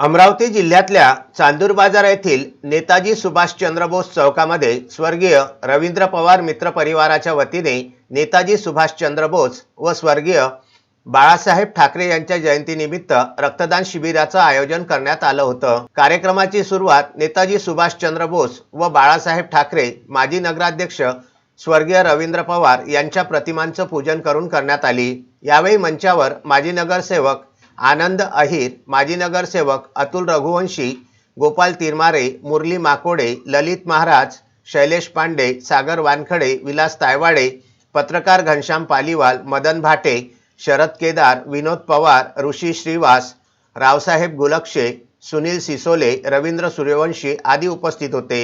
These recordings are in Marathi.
अमरावती जिल्ह्यातल्या चांदूर बाजार येथील नेताजी सुभाषचंद्र बोस चौकामध्ये स्वर्गीय रवींद्र पवार मित्र परिवाराच्या वतीने नेताजी सुभाषचंद्र बोस व स्वर्गीय बाळासाहेब ठाकरे यांच्या जयंतीनिमित्त रक्तदान शिबिराचं आयोजन करण्यात आलं होतं. कार्यक्रमाची सुरुवात नेताजी सुभाषचंद्र बोस व बाळासाहेब ठाकरे माजी नगराध्यक्ष स्वर्गीय रवींद्र पवार यांच्या प्रतिमांचं पूजन करून करण्यात आली. यावेळी मंचावर माजी नगरसेवक आनंद अहिर माजी नगरसेवक अतुल रघुवंशी गोपाल तिरमारे मुरली माकोडे ललित महाराज शैलेश पांडे सागर वानखडे विलास तायवाडे पत्रकार घनश्याम पालीवाल मदन भाटे शरद केदार विनोद पवार ऋषी श्रीवास रावसाहेब गुलक्षे सुनील सिसोले रवींद्र सूर्यवंशी आदी उपस्थित होते.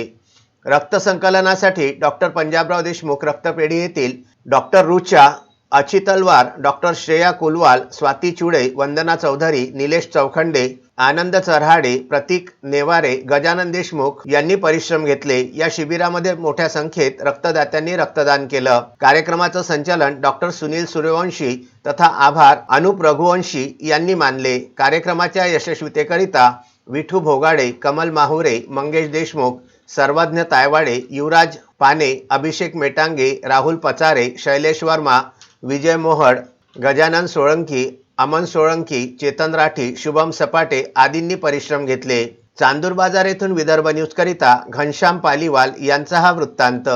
रक्तसंकलनासाठी डॉक्टर पंजाबराव देशमुख रक्तपेढी येथील डॉक्टर रुचा अची तलवार डॉक्टर श्रेया कुलवाल स्वाती चुडे वंदना चौधरी निलेश चौखंडे आनंद चरहाडे प्रतीक नेवारे गजानन देशमुख यांनी परिश्रम घेतले. या शिबिरामध्ये मोठ्या संख्येत रक्तदात्यांनी रक्तदान केलं. कार्यक्रमाचं संचालन डॉक्टर सुनील सूर्यवंशी तथा आभार अनुप रघुवंशी यांनी मानले. कार्यक्रमाच्या यशस्वीतेकरिता विठू भोगाडे कमल माहुरे मंगेश देशमुख सर्वज्ञ तायवाडे युवराज पाने अभिषेक मेटांगे राहुल पचारे शैलेश वर्मा विजय मोहड गजानन सोळंकी अमन सोळंकी चेतन राठी शुभम सपाटे आदींनी परिश्रम घेतले. चांदूर बाजार येथून विदर्भ न्यूजकरिता घनश्याम पालीवाल यांचा हा वृत्तांत.